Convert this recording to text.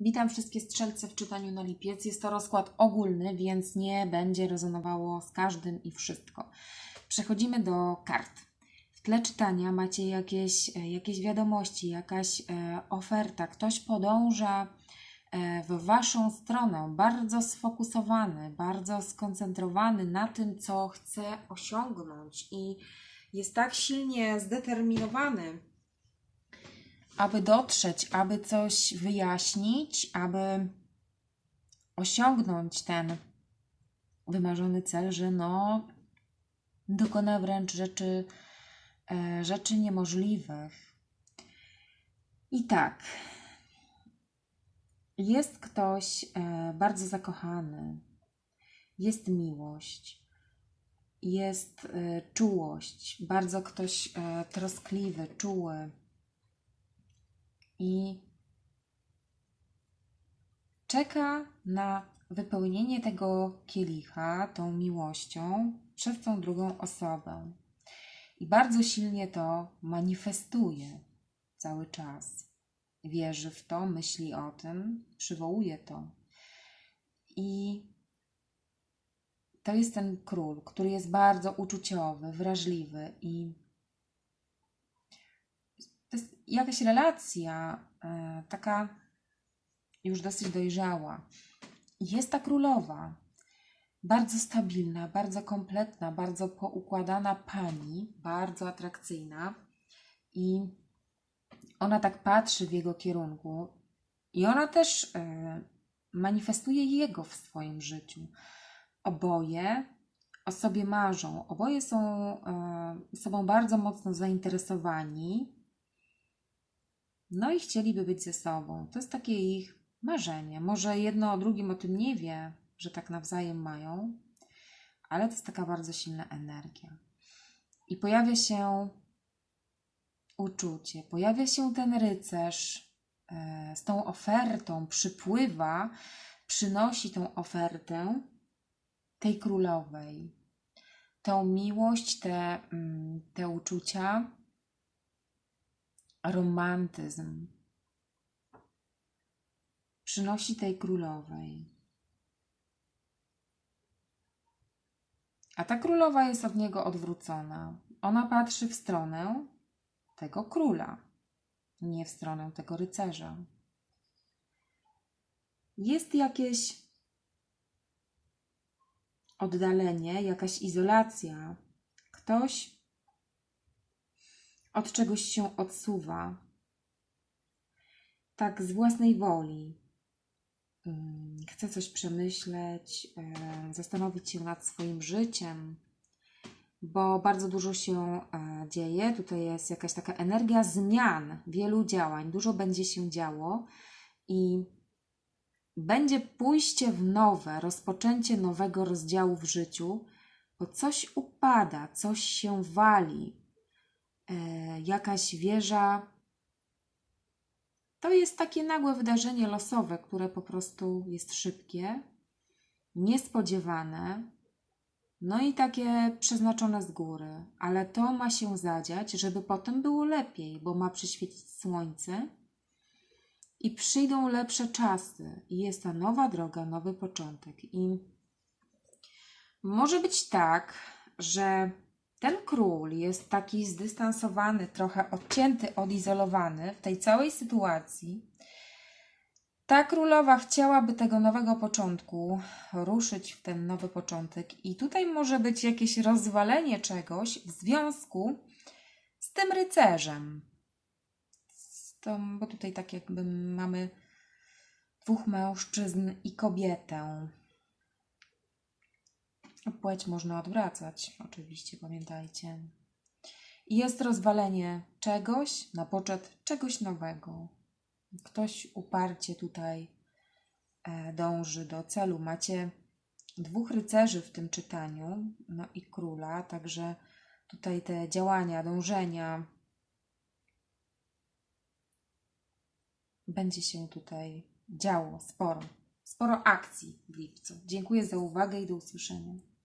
Witam wszystkie strzelce w czytaniu na lipiec. Jest to rozkład ogólny, więc nie będzie rezonowało z każdym i wszystko. Przechodzimy do kart. W tle czytania macie jakieś, e, jakieś wiadomości, jakaś e, oferta. Ktoś podąża e, w Waszą stronę, bardzo sfokusowany, bardzo skoncentrowany na tym, co chce osiągnąć i jest tak silnie zdeterminowany, aby dotrzeć, aby coś wyjaśnić, aby osiągnąć ten wymarzony cel, że no dokona wręcz rzeczy, e, rzeczy niemożliwych. I tak, jest ktoś e, bardzo zakochany, jest miłość, jest e, czułość, bardzo ktoś troskliwy, czuły i czeka na wypełnienie tego kielicha tą miłością przez tą drugą osobę. I bardzo silnie to manifestuje cały czas. Wierzy w to, myśli o tym, przywołuje to. I to jest ten król, który jest bardzo uczuciowy, wrażliwy i jakaś relacja e, taka już dosyć dojrzała. Jest ta królowa, bardzo stabilna, bardzo kompletna, bardzo poukładana pani, bardzo atrakcyjna i ona tak patrzy w jego kierunku i ona też e, manifestuje jego w swoim życiu. Oboje o sobie marzą, oboje są e, sobą bardzo mocno zainteresowani, no i chcieliby być ze sobą. To jest takie ich marzenie. Może jedno o drugim o tym nie wie, że tak nawzajem mają, ale to jest taka bardzo silna energia. I pojawia się uczucie, pojawia się ten rycerz e, z tą ofertą, przypływa, przynosi tą ofertę tej królowej. Tą miłość, te, mm, te uczucia, romantyzm przynosi tej królowej. A ta królowa jest od niego odwrócona. Ona patrzy w stronę tego króla, nie w stronę tego rycerza. Jest jakieś oddalenie, jakaś izolacja. Ktoś od czegoś się odsuwa. Tak z własnej woli. Chce coś przemyśleć, zastanowić się nad swoim życiem, bo bardzo dużo się e, dzieje. Tutaj jest jakaś taka energia zmian, wielu działań, dużo będzie się działo i będzie pójście w nowe, rozpoczęcie nowego rozdziału w życiu, bo coś upada, coś się wali, jakaś wieża. To jest takie nagłe wydarzenie losowe, które po prostu jest szybkie, niespodziewane, no i takie przeznaczone z góry, ale to ma się zadziać, żeby potem było lepiej, bo ma przyświecić słońce i przyjdą lepsze czasy, i jest ta nowa droga, nowy początek. I może być tak, że ten król jest taki zdystansowany, trochę odcięty, odizolowany w tej całej sytuacji. Ta królowa chciałaby tego nowego początku ruszyć w ten nowy początek, i tutaj może być jakieś rozwalenie czegoś w związku z tym rycerzem. Z tą, bo tutaj tak jakby mamy dwóch mężczyzn i kobietę. Płeć można odwracać, oczywiście, pamiętajcie. Jest rozwalenie czegoś na poczet czegoś nowego. Ktoś uparcie tutaj e, dąży do celu. Macie dwóch rycerzy w tym czytaniu, no i króla, także tutaj te działania, dążenia będzie się tutaj działo sporo. Sporo akcji w lipcu. Dziękuję za uwagę i do usłyszenia.